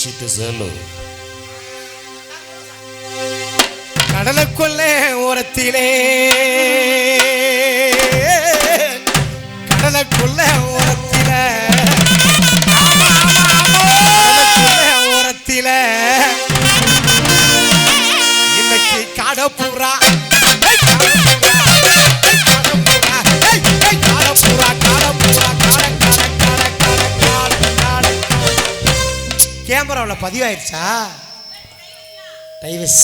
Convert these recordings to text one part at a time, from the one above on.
சிட்டு சேலு கடலுக்குள்ள ஓரத்திலே. கடலுக்குள்ள ஓரத்தில. கடலுக்குள்ள ஓரத்தில. இன்னைக்கு கடப்புறா கேமராவில் பதிவாயிருச்சா? டைவஸ்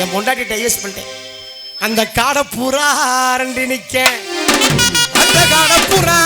என் பொண்டாட்டி டைவஸ் பண்ணிட்டேன். அந்த காடை புறா ரெண்டு நிக்க அந்த காடை புறா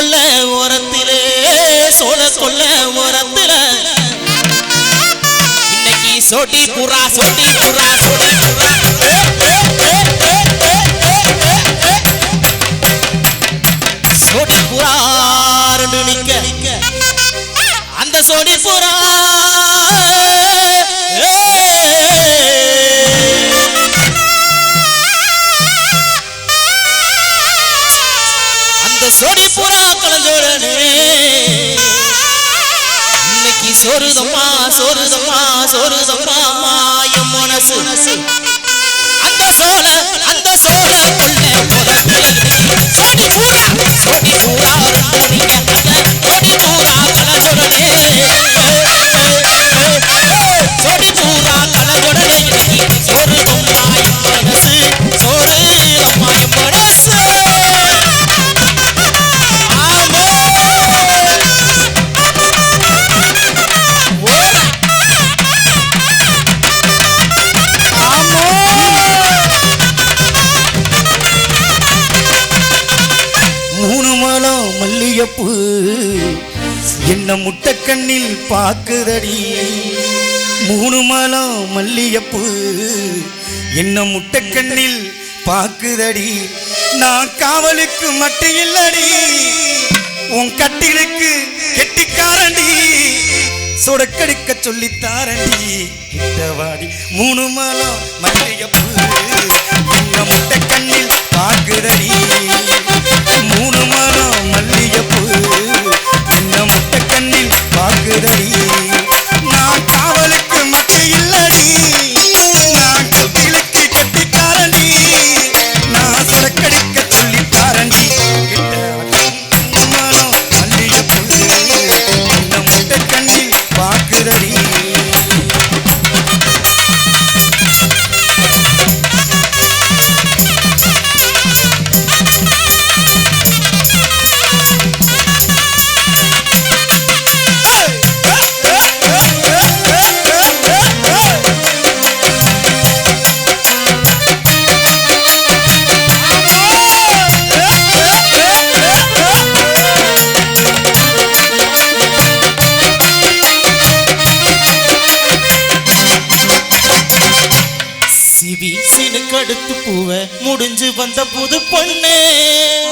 கொல்ல ஓரத்திலே சோழ கொல்ல ஓரத்தில. இன்னைக்கு சோட்டி புறா சோட்டி புறா சோட்டி புறா. ஏ, சோடி நிக்க. அந்த சோடி புறா. அந்த சோடி புறா கலஞ்சோடனே இன்னைக்கு சோறுதம்மா சோறுதம்மா சோறுதம்மா மாயம் மனசு. அந்த சோழ அந்த சோழ சோடி பூரா சோடி பூரா. என்ன முட்டக்கண்ணில் பாக்குதடி? மூணு மலம் மல்லியப்பு என்ன முட்டக்கண்ணில் பாக்குதடி? நான் காவலுக்கு மட்டும் இல்லடி. உன் கட்டிலுக்கு கெட்டிக்காரண்டி. சொடக்கடிக்க சொல்லித்தாரண்டி. கிட்டவாடி மூணு மலம் மல்லியப்பு என்ன முட்டை கண்ணில் பாக்குதடி?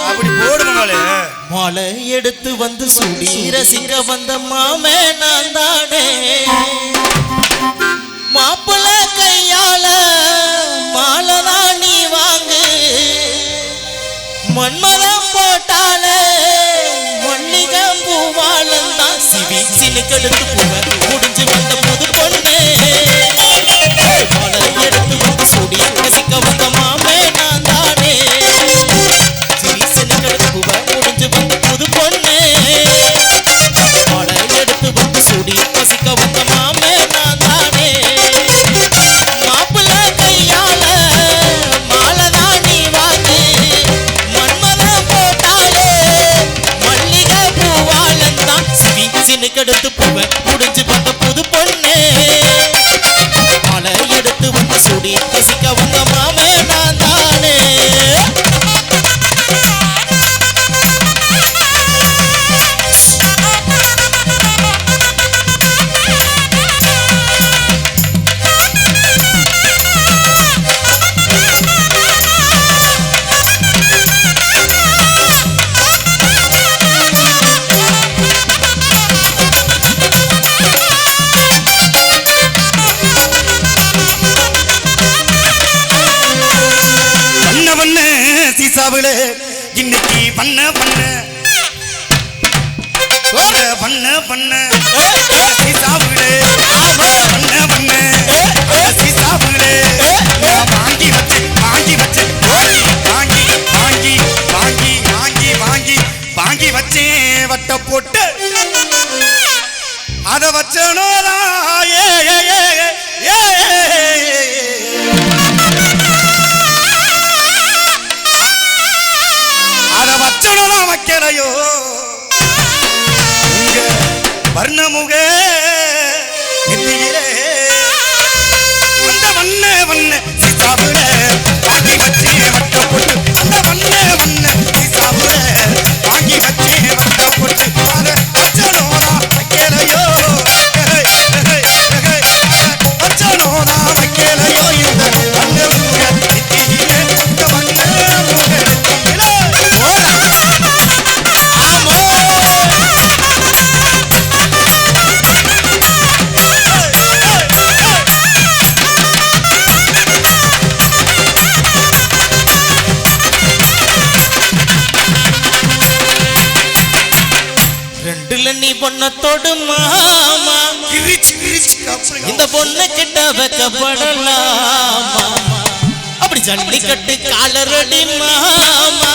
அப்படி எடுத்து வந்து சுடி ரசிக்க வந்த மாமே நான் தானே. மாப்பிள்ள கையால மாலை நீ வாங்கு. மன்மதம் போட்டாலே மல்லிகை பூவாளம் தான் சிவி. சினுக்கு போவ முடிஞ்சு வந்த சீசாவுல இன்னைக்கு பண்ண பண்ண. பண்ண பண்ண. பண்ண பண்ண. வாங்கி வச்சு வாங்கி வச்சு வாங்கி வாங்கி வாங்கி வாங்கி வாங்கி வாங்கி வச்சேன் வட்ட போட்டு. அத வச்சனோதான் ஏ ஏ ஏ ஏ. ஏ அத வைக்கலையோ உங்க நீ பொண்ண தொடு மாமா இந்த பொண்ணு கிட்ட வைக்கப்படலாமா? அப்படி ஜல்லிக்கட்டு காலரடி மாமா.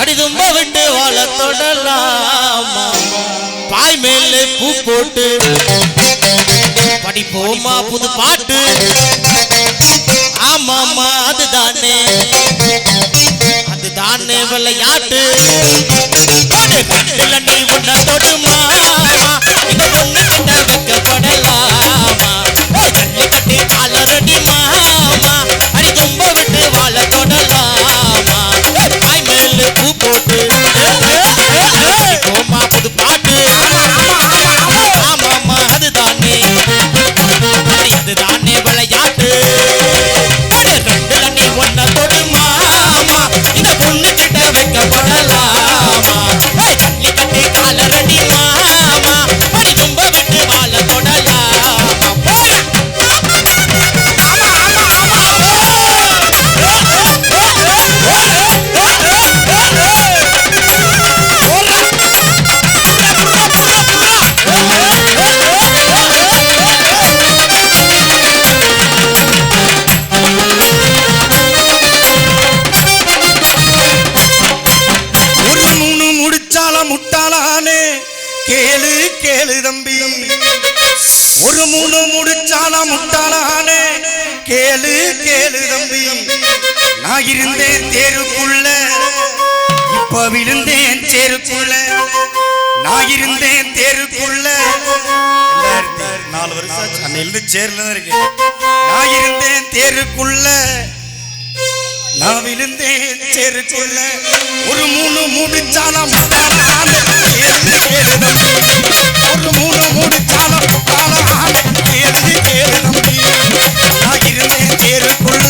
அடி தும்ப விட்டு வாழ தொடலாமா? பாய் மேல பூ போட்டு. படிப்போமா புது பாட்டு? ஆமாமா அதுதானே. அதுதானே விளையாட்டு. நீ உன்ன தொடுமா கேளு கேளு தம்பி. ஒரு மூணு முடிச்சால முட்டாளானே. கேளு கேளு தம்பி. நான் இருந்தேன் தேருக்குள்ள. இப்ப விழுந்தேன் தேருக்குள்ள நான் இருந்தேன் தேருக்குள்ள. நாலு வருஷம் அன்னையிலிருந்து சேர்ல தான் இருக்கேன். நான் இருந்தேன் தேருக்குள்ள. நான் விழுந்தேன் செருக்குள்ள ஒரு மூணு முடிச்சாலம் ஒரு மூணு முடிச்சாலம் நான் இருந்தேன் தேருக்குள்ள